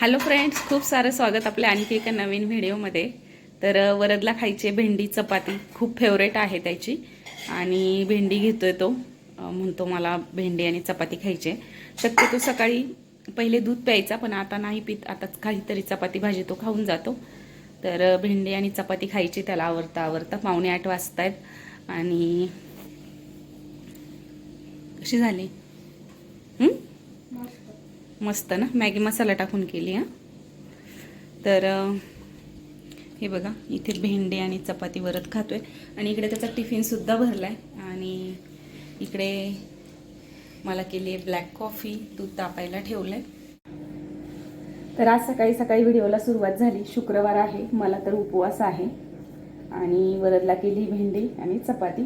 Hello friends खूप सारं स्वागत आपल्या आणखी एका नवीन व्हिडिओमध्ये. तर वरदला खायची भेंडी चपाती खूप फेवरेट आहे त्याची. आणि भेंडी घेतोय तो. म्हणतो मला भेंडी आणि चपाती खायची. आहे. शक्यतो सकाळी पहिले दूध प्यायचा पण आता नाही पित. आता काहीतरी चपाती भाजी तो खाऊन जातो. तर भेंडी आणि चपाती खायची त्याला आवडता आवडता पावणे आठ वाजतायत. आणि कशी झाली? मस्त ना. मॅगी मसाला टाकून केली हां. तर हे बघा इथे भेंडी आणि चपाती वरत खातोय. आणि इकडे त्याचा टिफिनसुद्धा भरला आहे आणि इकडे मला केली आहे ब्लॅक कॉफी दूध तापायला ठेवलं आहे तर आज सकाळी सकाळी व्हिडिओला सुरुवात झाली. शुक्रवार आहे. मला तर उपवास आहे. आणि वरदला केली भेंडी आणि चपाती.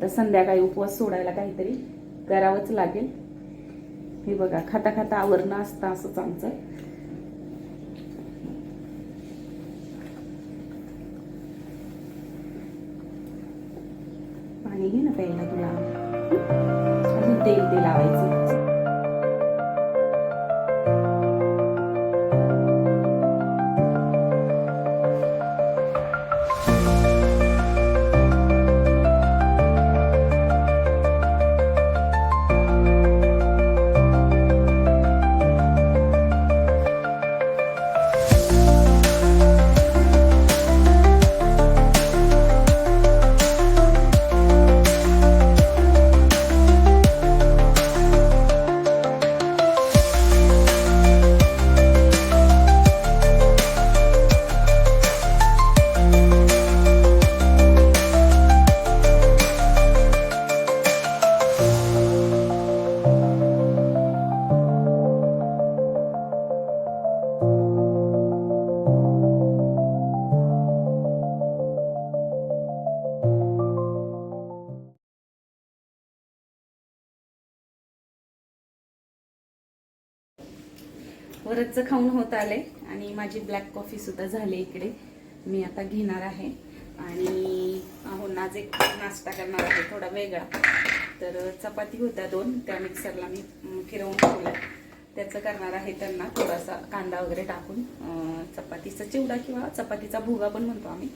तर संध्याकाळी उपवास सोडायला काहीतरी करावंच लागेल. हे बघा खाता खाता आवरणं असतं असंच आमचं. पाणी घे ना प्यायला तुला. अजून तेल ते लावायचं वरचं खाऊन होत आले आणि माझी ब्लॅक कॉफी सुद्धा झाली इकडे. मी आता घेणार आहे. आणि अहो आज एक नाश्ता करणार आहे थोडा वेगळा. तर चपाती होत्या दोन त्या मिक्सरला मी फिरवून ठेवल्या. त्याचं करणार आहे त्यांना थोडासा कांदा वगैरे टाकून. चपातीचा चिवडा किंवा चपातीचा भुगा पण म्हणतो आम्ही.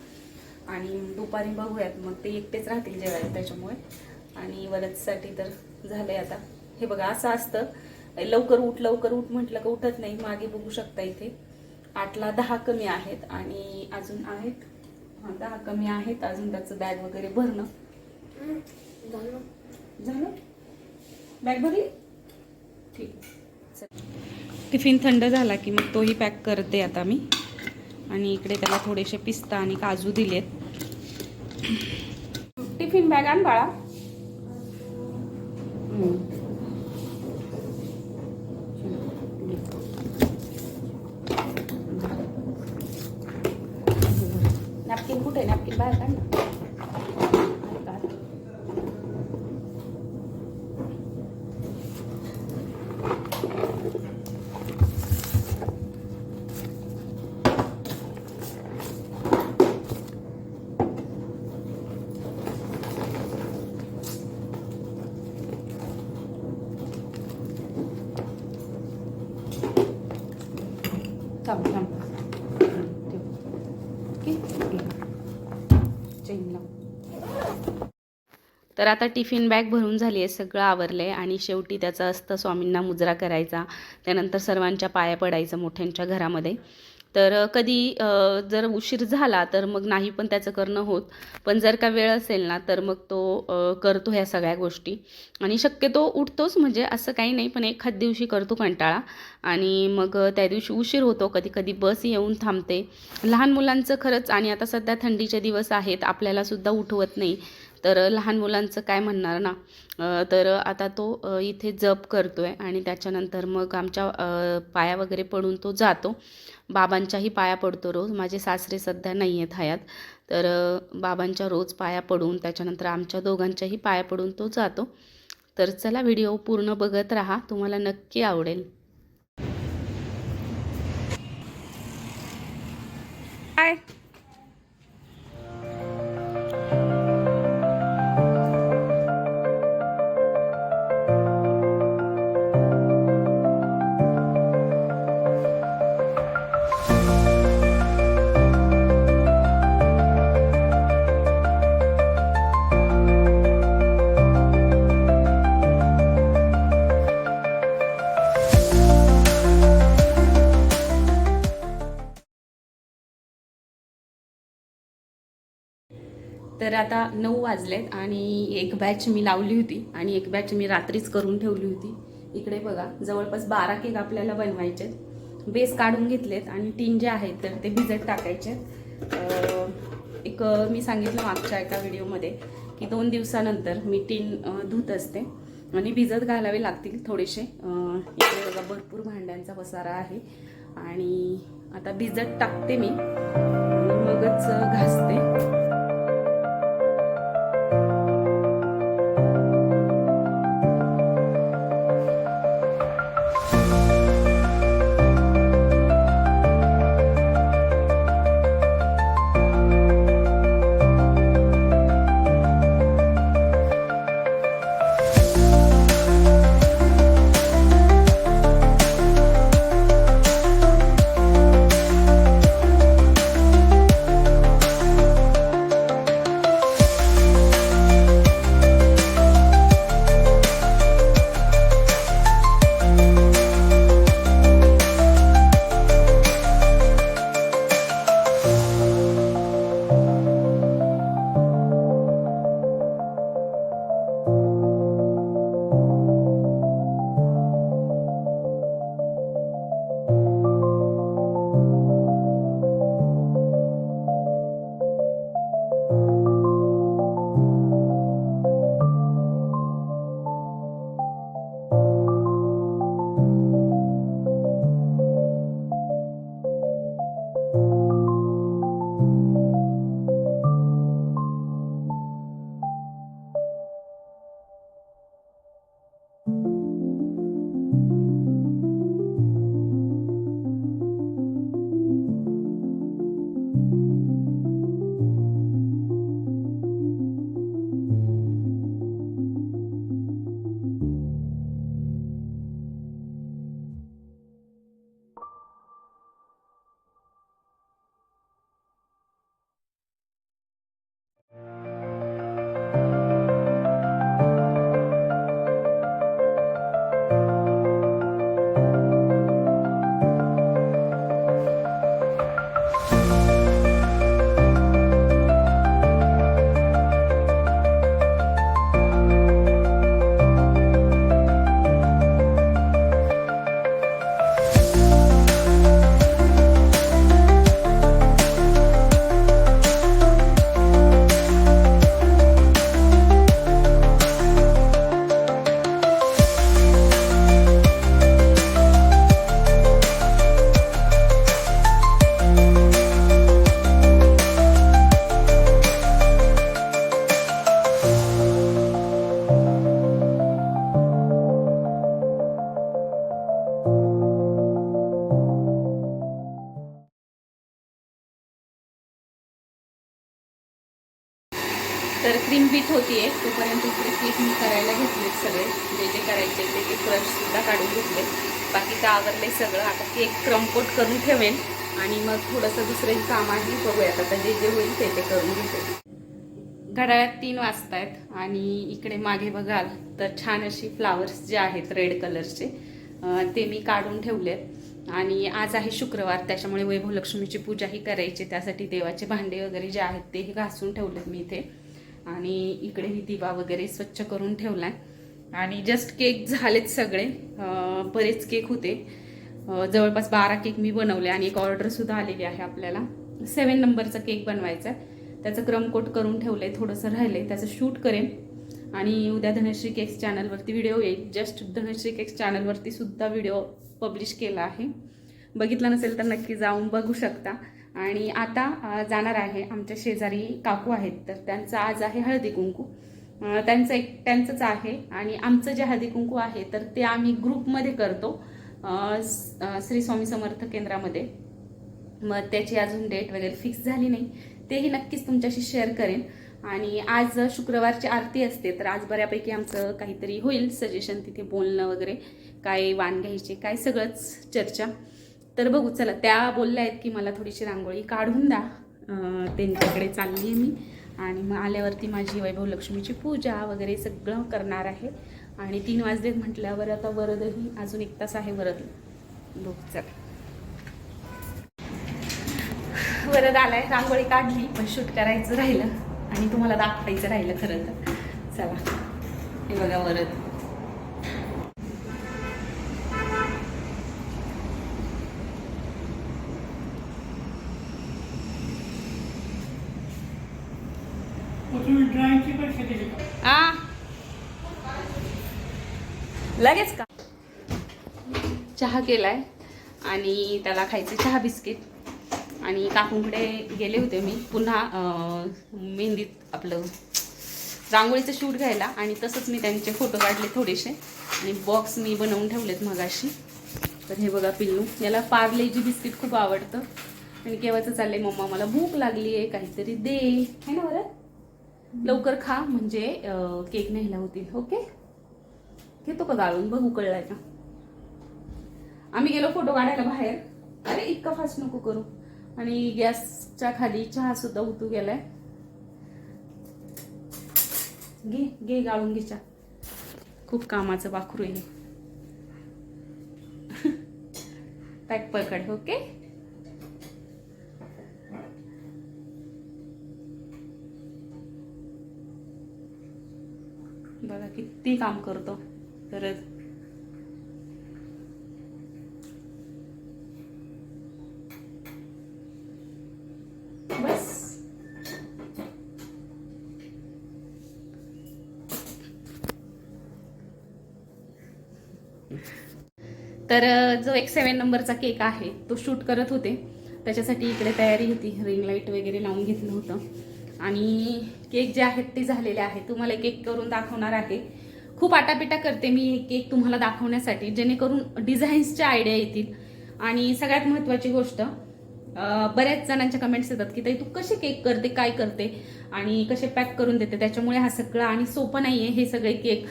आणि दुपारी बघूयात मग ते एकटेच राहतील जेवायला त्याच्यामुळे. आणि वरचसाठी तर झालंय आता. हे बघा असं असतं. लवकर उठ लवकर उठ म्हटलं का उठत नाही मागे बघू शकता इथे. आठला दहा कमी आहेत आणि अजून आहेत. हां दहा कमी आहेत. अजून त्याचं बॅग वगैरे भरणं. झालं? बॅग भरली? ठीक. चल. टिफिन थंड झाला की मग तोही पॅक करते आता मी. आणि इकडे त्याला थोडेसे पिस्ता आणि काजू दिलेत. टिफिन बॅग आण बाळा. तर आता टिफिन बॅग भरून झाली आहे सगळं आवरलं आहे आणि शेवटी त्याचा असतं स्वामींना मुजरा करायचा. त्यानंतर सर्वांच्या पाया पडायचं मोठ्यांच्या घरामध्ये. तर कधी जर उशीर झाला तर मग नाही पण त्याचं करणं होत. पण जर का वेळ असेल ना तर मग तो करतो ह्या सगळ्या गोष्टी. आणि शक्यतो उठतोच म्हणजे असं काही नाही पण एखाद दिवशी करतो कंटाळा. आणि मग त्या दिवशी उशीर होतो कधी कधी बस येऊन थांबते. लहान मुलांचं खरंच आणि आता सध्या थंडीचे दिवस आहेत आपल्यालासुद्धा उठवत नाही. तर लहान मुलांचं काय म्हणणार ना? तर आता तो इथे जप करतो आहे आणि त्याच्यानंतर मग आमच्या पाया वगैरे पडून तो जातो. बाबांच्याही पाया पडतो रोज. माझे सासरे सध्या नाही आहेत हयात. तर बाबांच्या रोज पाया पडून त्याच्यानंतर आमच्या दोघांच्याही पाया पडून तो जातो. तर चला व्हिडिओ पूर्ण बघत राहा. तुम्हाला नक्की आवडेल. काय तर आता नऊ वाजलेत आणि एक बॅच मी लावली होती आणि एक बॅच मी रात्रीच करून ठेवली होती. इकडे बघा जवळपास बारा केक आपल्याला बनवायचे बेस काढून घेतलेत आणि टीन जे आहेत तर ते भिजत टाकायचे एक मी सांगितलं मागच्या एका व्हिडिओमध्ये की दोन दिवसानंतर मी टीन धुत असते आणि भिजत घालावे लागतील थोडेसे. इकडे बघा भरपूर भांड्यांचा पसारा आहे. आणि आता भिजत टाकते मी मगच घासते. क्रीम बीट आहे तोपर्यंत इकडे केक मी करायला घेतलेत सगळे. जे जे करायचे ते ते क्रशसुद्धा काढून घेतले बाकी तर आवरले सगळं. आता केक क्रमपोट करून ठेवेन आणि मग थोडंसं दुसरंही काम आहे बघूयात. आता जे जे होईल ते ते करून घेते. घड्याळ्यात तीन वाजता आहेत आणि इकडे मागे बघाल तर छान अशी फ्लावर्स जे आहेत रेड कलरचे ते मी काढून ठेवलेत. आणि आज आहे शुक्रवार त्याच्यामुळे वैभव लक्ष्मीची पूजाही करायची. त्यासाठी देवाचे भांडे वगैरे जे आहेत तेही घासून ठेवलेत मी इथे. आणि इकडेही दिवा वगैरे स्वच्छ करून ठेवला आहे आणि जस्ट केक झालेत सगळे. बरेच केक होते. जवळपास बारा केक मी बनवले आणि एक ऑर्डरसुद्धा आलेली आहे आपल्याला. सेवन नंबरचा केक बनवायचा आहे त्याचं क्रमकोट करून ठेवलं आहे थोडंसं राहिलं आहे त्याचं शूट करेन. आणि उद्या धनश्री केक्स चॅनलवरती व्हिडिओ येईल. जस्ट धनश्री केक्स चॅनलवरती सुद्धा व्हिडिओ पब्लिश केला आहे. बघितला नसेल तर नक्की जाऊन बघू शकता. आणि आता जाणार आहे आमच्या शेजारी काकू आहेत. तर त्यांचं आज आहे हळदी कुंकू. त्यांचं एक त्यांचंच आहे. आणि आमचं जे हळदी कुंकू आहे तर ते आम्ही ग्रुपमध्ये करतो श्री स्वामी समर्थ केंद्रामध्ये. मग त्याची अजून डेट वगैरे फिक्स झाली नाही. तेही नक्कीच तुमच्याशी शेअर करेन. आणि आज शुक्रवारची आरती असते तर आज बऱ्यापैकी आमचं काहीतरी होईल सजेशन तिथे बोलणं वगैरे काय वाण घ्यायचे काय सगळंच चर्चा. तर बघू चला त्या बोलल्या आहेत की मला थोडीशी रांगोळी काढून द्या. त्यांच्याकडे चालली आहे मी. आणि मग आल्यावरती माझी वैभव लक्ष्मीची पूजा वगैरे सगळं करणार आहे. आणि तीन वाजलेत म्हटल्यावर आता वरदही अजून एक तास आहे वरद. बघू चला. वरद आलाय रांगोळी काढली पण शूट करायचं राहिलं आणि तुम्हाला दाखवायचं राहिलं खरं तर. चला. हे बघा वरद. लगेच का? चहा केलाय आणि त्याला खायचे चहा बिस्किट. आणि काकूंकडे गेले होते मी. पुन्हा मेहंदीत आपलं रांगोळीचं शूट घ्यायला आणि तसंच मी त्यांचे फोटो काढले थोडेसे. आणि बॉक्स मी बनवून ठेवलेत मगाशी. तर हे बघा पिल्लू याला पार्लेजी बिस्किट खूप आवडतं. आणि केव्हाचं चाललंय मम्मा मला भूक लागली आहे काहीतरी दे. है ना बरं लवकर खा म्हणजे केक न्यायला होतील ओके? घेतो का गाळून बघ उकळलाय का? आम्ही गेलो फोटो काढायला बाहेर. अरे इतका फास्ट नको करू. आणि गॅसच्या खाली चहा सुद्धा उतू गेलाय. घे घे गाळून घे चहा. खूप कामाचं वाखरू आहे पॅक पकड ओके? बघा किती काम करतो. तर बस तर जो एक सेवन नंबरचा केक आहे तो शूट करत होते. त्याच्यासाठी इकडे तयारी होती. रिंग लाइट वगैरे लावून घेतलं होतं. आणि केक जे आहेत ते झालेले आहेत. तुम्हाला केक करून दाखवणार आहे. खूप आटापिटा करते मी हे केक तुम्हाला दाखवण्यासाठी जेणेकरून डिझाईन्सच्या आयडिया येतील. आणि सगळ्यात महत्त्वाची गोष्ट बऱ्याच जणांच्या कमेंट्स येतात की ताई तू कसे केक करते काय करते? आणि कसे पॅक करून देते? त्याच्यामुळे हा सगळा आणि सोपं नाही आहे हे सगळे केक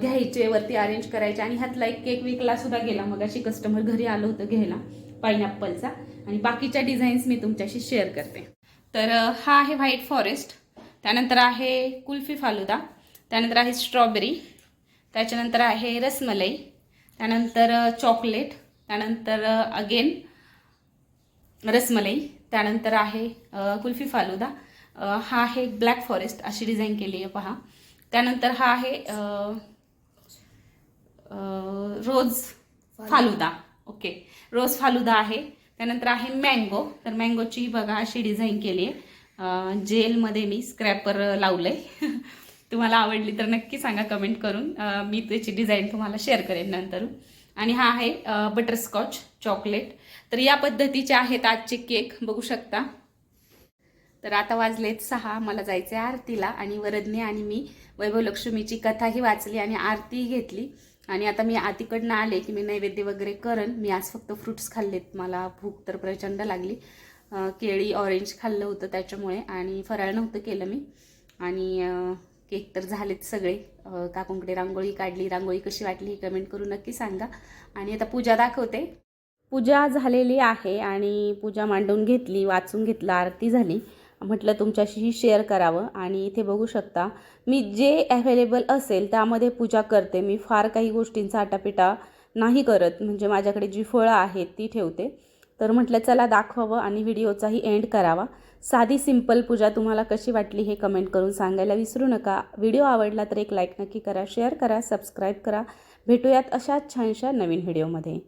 घ्यायचे वरती अरेंज करायचे. आणि ह्यातला एक केक विकला सुद्धा गेला मग अशी कस्टमर घरी आलं होतं घ्यायला पायनॅपलचा आणि बाकीच्या डिझाईन्स मी तुमच्याशी शेअर करते. तर हा आहे व्हाईट फॉरेस्ट त्यानंतर आहे कुल्फी फालुदा. त्यानंतर आहे स्ट्रॉबेरी त्याच्यानंतर आहे रसमलाई त्यानंतर चॉकलेट त्यानंतर अगेन रसमलाई त्यानंतर आहे कुल्फी फालुदा. हा आहे ब्लॅक फॉरेस्ट अशी डिझाईन केली आहे पहा. त्यानंतर हा आहे rose falooda. Okay. Rose falooda आहे. त्यानंतर आहे मँगो तर मँगोची बघा अशी डिझाईन केली आहे. जेलमध्ये मी स्क्रॅपर लावलं आहे तुम्हाला आवडली तर नक्की सांगा कमेंट करून. मी त्याची डिझाईन तुम्हाला शेअर करेन नंतर. आणि हा आहे बटरस्कॉच चॉकलेट तर या पद्धतीचे आहेत आजचे केक बघू शकता. तर आता वाजलेत सहा मला जायचं आहे आरतीला आणि वरदने आणि मी वैभव लक्ष्मीची कथाही वाचली आणि आरतीही घेतली. आणि आता मी आतीकडनं आले की मी नैवेद्य वगैरे करन मी आज फक्त फ्रुट्स खाल्लेत. मला भूक तर प्रचंड लागली. केळी ऑरेंज खाल्लं होतं त्याच्यामुळे आणि फराळ नव्हतं केलं मी. आणि केक तर झालेत सगळे. काकूंकडे रांगोळी काढली. रांगोळी कशी वाटली ही कमेंट करून नक्की सांगा. आणि आता पूजा दाखवते. पूजा झालेली आहे आणि पूजा मांडून घेतली वाचून घेतलं आरती झाली. म्हटलं तुमच्याशीही शेअर करावं आणि इथे बघू शकता मी जे अव्हेलेबल असेल त्यामध्ये पूजा करते. मी फार काही गोष्टींचा आटापिटा नाही करत. म्हणजे माझ्याकडे जी फळं आहेत ती ठेवते. तर म्हटलं चला दाखवावं आणि व्हिडिओचाही एंड करावा. साधी सिंपल पूजा तुम्हाला कशी वाटली हे कमेंट करून सांगायला विसरू नका. व्हिडिओ आवडला तर एक लाईक नक्की करा शेअर करा सबस्क्राईब करा. भेटूयात अशाच छानशा नवीन व्हिडिओमध्ये